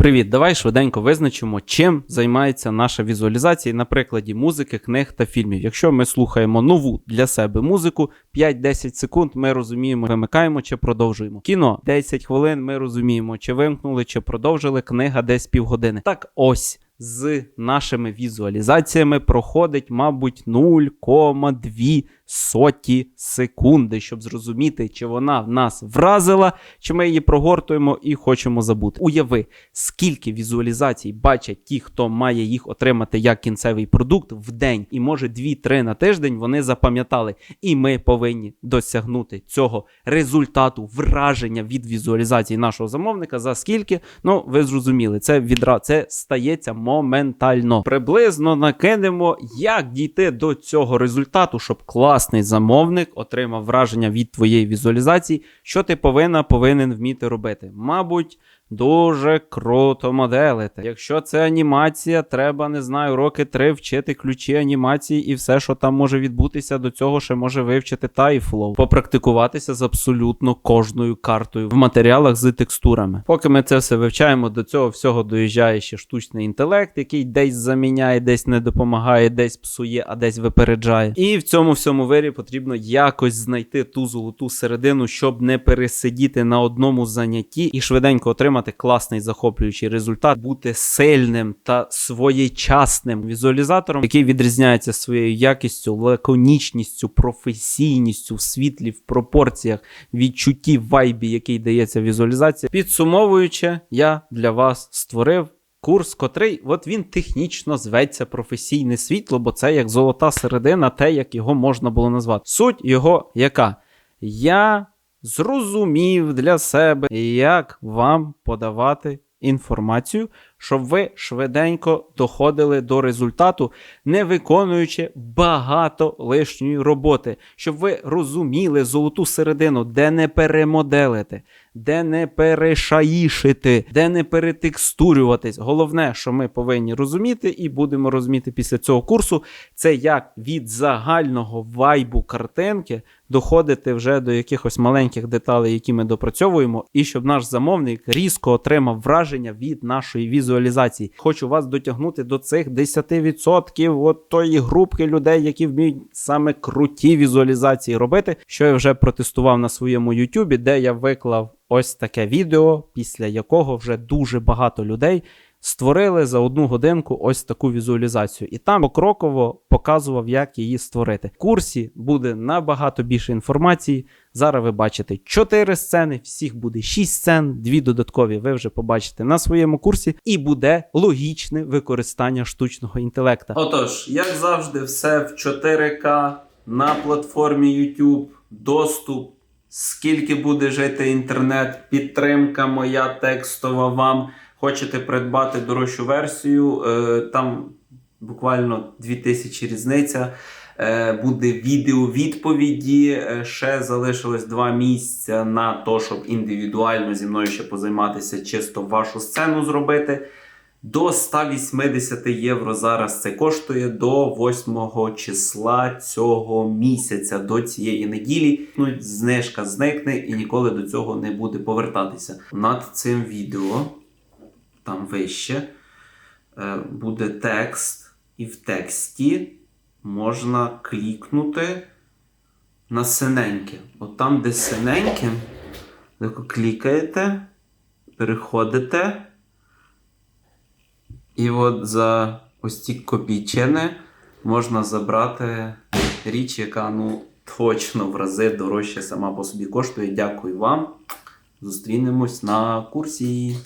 Привіт, давай швиденько визначимо, чим займається наша візуалізація на прикладі музики, книг та фільмів. Якщо ми слухаємо нову для себе музику, 5-10 секунд ми розуміємо, вимикаємо чи продовжуємо. Кіно 10 хвилин ми розуміємо, чи вимкнули, чи продовжили. Книга десь півгодини. Так ось. З нашими візуалізаціями проходить, мабуть, 0,2 соті секунди, щоб зрозуміти, чи вона нас вразила, чи ми її прогортуємо і хочемо забути. Уяви, скільки візуалізацій бачать ті, хто має їх отримати як кінцевий продукт в день, і може 2-3 на тиждень вони запам'ятали. І ми повинні досягнути цього результату враження від візуалізації нашого замовника. За скільки? Ну, ви зрозуміли, це відра це стається моментально. Приблизно накинемо, як дійти до цього результату, щоб класний замовник отримав враження від твоєї візуалізації, що ти повинна повинен вміти робити. Мабуть. Дуже круто моделити. Якщо це анімація, треба, не знаю, роки три вчити ключі анімації і все, що там може відбутися, до цього ще може вивчити Tyflow. Попрактикуватися з абсолютно кожною картою в матеріалах з текстурами. Поки ми це все вивчаємо, до цього всього доїжджає ще штучний інтелект, який десь заміняє, десь не допомагає, десь псує, а десь випереджає. І в цьому всьому вирі потрібно якось знайти ту золоту середину, щоб не пересидіти на одному занятті і швиденько отримати класний захоплюючий результат, бути сильним та своєчасним візуалізатором, який відрізняється своєю якістю, лаконічністю, професійністю в світлі, в пропорціях, відчутті вайбі, який дається візуалізація. Підсумовуючи, я для вас створив. Курс, котрий от він технічно зветься професійне світло, бо це як золота середина, те, як його можна було назвати. Суть його яка? Я зрозумів для себе, як вам подавати інформацію, щоб ви швиденько доходили до результату, не виконуючи багато лишньої роботи, щоб ви розуміли золоту середину, де не перемоделити, де не перешаїшити, де не перетекстурюватись. Головне, що ми повинні розуміти, і будемо розуміти після цього курсу, це як від загального вайбу картинки доходити вже до якихось маленьких деталей, які ми допрацьовуємо, і щоб наш замовник різко отримав враження від нашої візуалізації. Хочу вас дотягнути до цих 10% от тої групки людей, які вміють саме круті візуалізації робити, що я вже протестував на своєму YouTube, де я виклав ось таке відео, після якого вже дуже багато людей. Створили за одну годинку ось таку візуалізацію, і там покроково показував, як її створити. В курсі буде набагато більше інформації. Зараз ви бачите 4 сцени, всіх буде 6 сцен, дві додаткові ви вже побачите на своєму курсі, і буде логічне використання штучного інтелекта. Отож, як завжди, все в 4К на платформі YouTube, доступ. Скільки буде жити інтернет, підтримка моя текстова вам. Хочете придбати дорожчу версію, е, там буквально 2000 різниця. Е, Буде відео відповіді. Е, Ще залишилось два місця на то, щоб індивідуально зі мною ще позайматися, чисто вашу сцену зробити. До 180 євро зараз це коштує до 8 числа цього місяця, до цієї неділі. Ну, знижка зникне і ніколи до цього не буде повертатися. Над цим відео, там вище, е, буде текст, і в тексті можна клікнути на синеньке. От там, де синеньке, клікаєте, переходите. І от за ось ці копійчини можна забрати річ, яка ну точно в рази дорожче сама по собі коштує. Дякую вам. Зустрінемось на курсі.